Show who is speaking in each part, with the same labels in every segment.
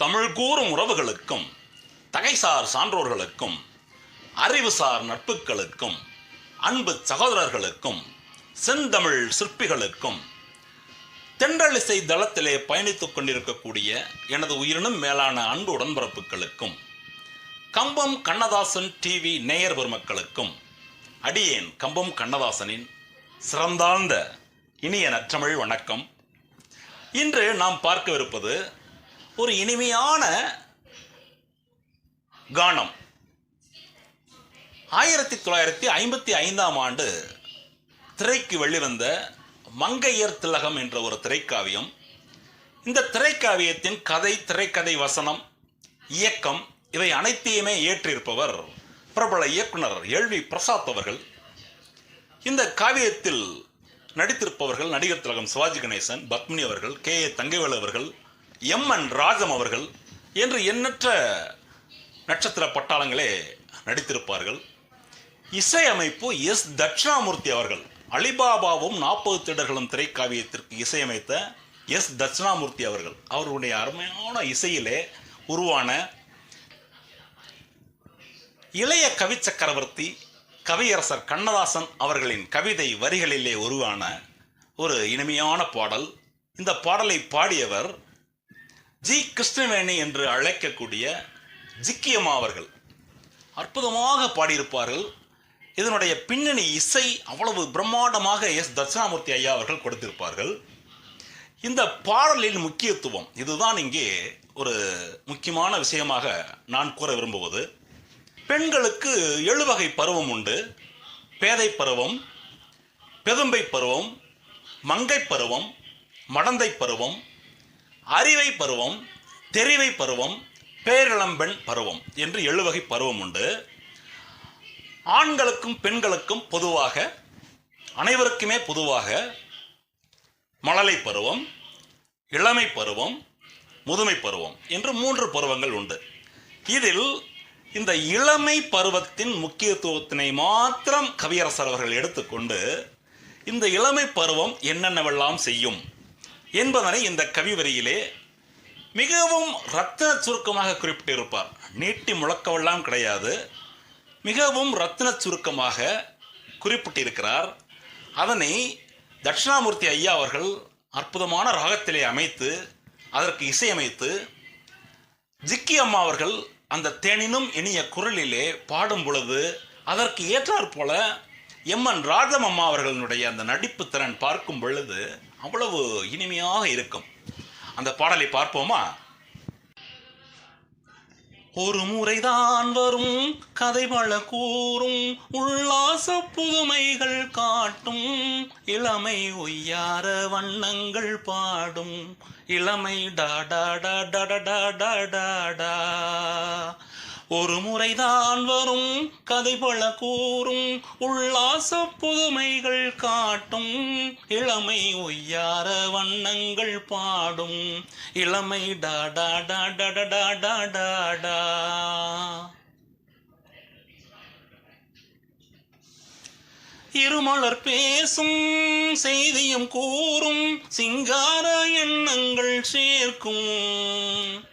Speaker 1: தமிழ் கூறும் உறவுகளுக்கும் தகைசார் சான்றோர்களுக்கும் அறிவுசார் நட்புகளுக்கும் அன்பு சகோதரர்களுக்கும் செந்தமிழ் சிற்பிகளுக்கும் தென்றலிசை தளத்திலே பயணித்துக் கொண்டிருக்கக்கூடிய எனது உயிரினும் மேலான அன்பு உடன்பிறப்புகளுக்கும் கம்பம் கண்ணதாசன் டிவி நேயர் பெருமக்களுக்கும் அடியேன் கம்பம் கண்ணதாசனின் சிறந்தாழ்ந்த இனிய நற்றமிழ் வணக்கம். இன்று நாம் பார்க்கவிருப்பது ஒரு இனிமையான கானம். ஆயிரத்தி தொள்ளாயிரத்தி ஐம்பத்தி ஐந்தாம் ஆண்டு திரைக்கு வெளிவந்த மங்கையர் திலகம் என்ற ஒரு திரைக்காவியம். இந்த திரைக்காவியத்தின் கதை திரைக்கதை வசனம் இயக்கம் இவை அனைத்தையுமே ஏற்றிருப்பவர் பிரபல இயக்குனர் எல்வி பிரசாத் அவர்கள். இந்த காவியத்தில் நடித்திருப்பவர்கள் நடிகர் திலகம் சிவாஜி கணேசன் பத்மினி அவர்கள் கே ஏ தங்கவேலு அவர்கள் எம் என் ராஜம் அவர்கள் என்று எண்ணற்ற நட்சத்திர பட்டாளங்களே நடித்திருப்பார்கள். இசையமைப்பு எஸ். தட்சிணாமூர்த்தி அவர்கள். அலிபாபாவும் நாற்பது திடர்களும் திரைக்காவியத்திற்கு இசையமைத்த எஸ். தட்சிணாமூர்த்தி அவர்கள். அவருடைய அருமையான இசையிலே உருவான இளைய கவி சக்கரவர்த்தி கவியரசர் கண்ணதாசன் அவர்களின் கவிதை வரிகளிலே உருவான ஒரு இனிமையான பாடல். இந்த பாடலை பாடியவர் ஜி கிருஷ்ணவேணி என்று அழைக்கக்கூடிய ஜிக்கியம்மா அவர்கள் அற்புதமாக பாடியிருப்பார்கள். இதனுடைய பின்னணி இசை அவ்வளவு பிரம்மாண்டமாக எஸ் தட்சிணாமூர்த்தி ஐயா அவர்கள் கொடுத்திருப்பார்கள். இந்த பாடலின் முக்கியத்துவம் இதுதான் இங்கே ஒரு முக்கியமான விஷயமாக நான் கூற விரும்புவது. பெண்களுக்கு எழுவகை பருவம் உண்டு. பேதை பருவம் பெதும்பை பருவம் மங்கை பருவம் மடந்தை பருவம் அறிவை பருவம் தெரிவை பருவம் பேரிளம்பெண் பருவம் என்று எழுவகை பருவம் உண்டு. ஆண்களுக்கும் பெண்களுக்கும் பொதுவாக அனைவருக்குமே பொதுவாக மழலை பருவம் இளமை பருவம் முதுமை பருவம் என்று மூன்று பருவங்கள் உண்டு. இதில் இந்த இளமை பருவத்தின் முக்கியத்துவத்தினை மாத்திரம் கவியரசர் அவர்கள் எடுத்துக்கொண்டு இந்த இளமை பருவம் என்னென்னவெல்லாம் செய்யும்? என்பதனை இந்த கவிவரியிலே மிகவும் ரத்தின சுருக்கமாக குறிப்பிட்டிருப்பார். நீட்டி முழக்கவெல்லாம் கிடையாது. மிகவும் ரத்தின சுருக்கமாக குறிப்பிட்டிருக்கிறார். அதனை தட்சிணாமூர்த்தி ஐயா அவர்கள் அற்புதமான ராகத்திலே அமைத்து அதற்கு இசையமைத்து ஜிக்கி அம்மா அவர்கள் அந்த தேனினும் இனிய குரலிலே பாடும் பொழுது அதற்கு ஏற்றாற்போல போல எம்என் ராஜம் அம்மா அவர்களுடைய அந்த நடிப்பு திறன் பார்க்கும் பொழுது அவ்வளவு இனிமையாக இருக்கும். அந்த பாடலை பார்ப்போமா? ஒரு முறைதான் வரும் கதை பல கூறும் உல்லாச புதுமைகள் காட்டும் இளமை ஒய்யார வண்ணங்கள் பாடும் இளமை டாடா டாடா டாடா டாடா ஒரு முறைதான் வரும் கதை பல கூறும் உல்லாச புதுமைகள் காட்டும். இளமை ஒய்யார வண்ணங்கள் பாடும். இளமை டாடா டாடா டாடா டாடா இருமலர் பேசும் செய்தியும் கூறும் சிங்கார எண்ணங்கள் சேர்க்கும்.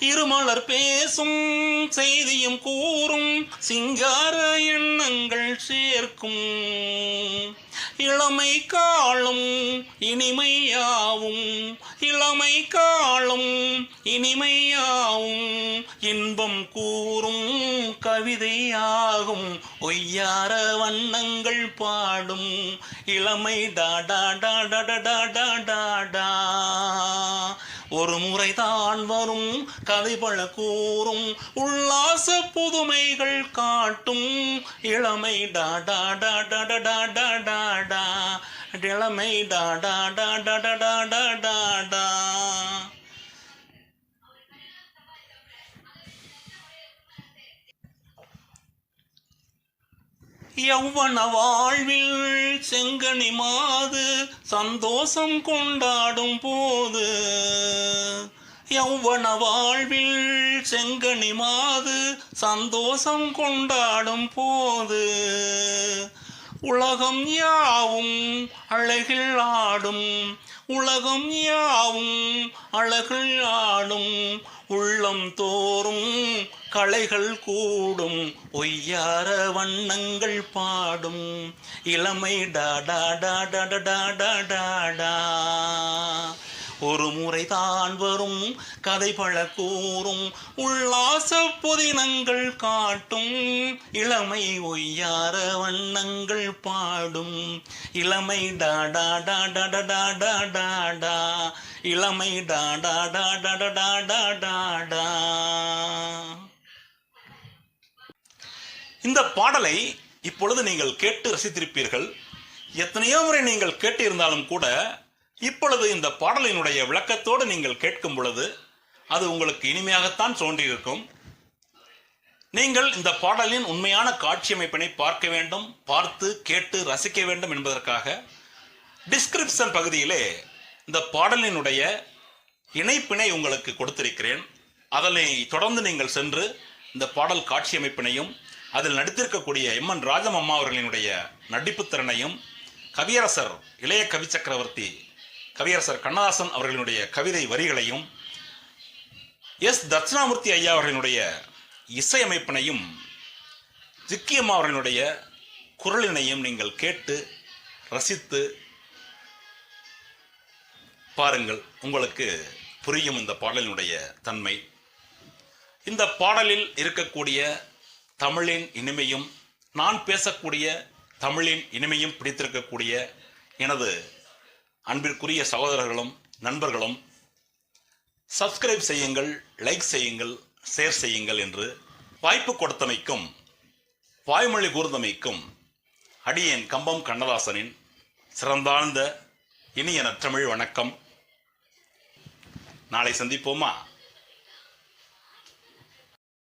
Speaker 1: இருமலர் பேசும் செய்தியும் கூறும் சிங்கார எண்ணங்கள் சேர்க்கும். இளமை காலம் இனிமையாவும் இளமை காலம் இனிமையாவும் இன்பம் கூறும் கவிதையாகும். ஒய்யார வண்ணங்கள் பாடும் இளமை டாடா டாடா டாடா டாடா ஒரு முறைதான் வரும் கதை பல கூறும் உல்லாச புதுமைகள் காட்டும் இளமை டாடா டாடா டாடா டாடா இளமை டாடா டாடா டாடா டாடா யௌவன வாழ்வில் செங்கனி மாது சந்தோஷம் கொண்டாடும் போது. யௌவன வாழ்வில் செங்கனி மாது சந்தோஷம் கொண்டாடும் போது. உலகம் யாவும் அழகில் ஆடும். உலகம் யாவும் அழகில் ஆடும். உள்ளம் தோறும் கலைகள் கூடும். ஒய்யார வண்ணங்கள் பாடும். இளமை டாடா டாடா டாடா டாடா ஒரு முறைதான் வரும். கதை பல கூறும். உள்ளா புதினங்கள் காட்டும் இளமை ஒய்யார வண்ணங்கள் பாடும் இளமை டாடா டாடா டாடா டா இளமை டாடா டாடா டாடா டா இந்த பாடலை இப்பொழுது நீங்கள் கேட்டு ரசித்திருப்பீர்கள் எத்தனையோ முறை நீங்கள் கேட்டிருந்தாலும் கூட இப்பொழுது இந்த பாடலினுடைய விளக்கத்தோடு நீங்கள் கேட்கும் பொழுது அது உங்களுக்கு இனிமையாகத்தான் தோன்றியிருக்கும் நீங்கள் இந்த பாடலின் உண்மையான காட்சி அமைப்பினை பார்க்க வேண்டும் பார்த்து கேட்டு ரசிக்க வேண்டும் என்பதற்காக டிஸ்கிரிப்ஷன் பகுதியிலே இந்த பாடலினுடைய இணைப்பினை உங்களுக்கு கொடுத்திருக்கிறேன். அதனை தொடர்ந்து நீங்கள் சென்று இந்த பாடல் காட்சி அமைப்பினையும் அதில் நடித்திருக்கக்கூடிய எம் என் ராஜம் அம்மா அவர்களினுடைய நடிப்பு திறனையும் கவியரசர் இளைய கவி சக்கரவர்த்தி கவியரசர் கண்ணதாசன் அவர்களினுடைய கவிதை வரிகளையும் எஸ் தட்சிணாமூர்த்தி ஐயா அவர்களினுடைய இசையமைப்பினையும் ஜிக்கியம் அவர்களுடைய அவர்களினுடைய குரலினையும் நீங்கள் கேட்டு ரசித்து பாருங்கள். உங்களுக்கு புரியும் இந்த பாடலினுடைய தன்மை. இந்த பாடலில் இருக்கக்கூடிய தமிழின் இனிமையும் நான் பேசக்கூடிய தமிழின் இனிமையும் பிடித்திருக்கக்கூடிய எனது அன்பிற்குரிய சகோதரர்களும் நண்பர்களும் சப்ஸ்கிரைப் செய்யுங்கள் லைக் செய்யுங்கள் சேர் செய்யுங்கள் என்று வாய்ப்பு கொடுத்தமைக்கும் வாய்மொழி கூர்ந்தமைக்கும் அடியேன் கம்பம் கண்ணதாசனின் சிறந்தாழ்ந்த இனிய நற்றமிழ் வணக்கம். நாளை சந்திப்போமா?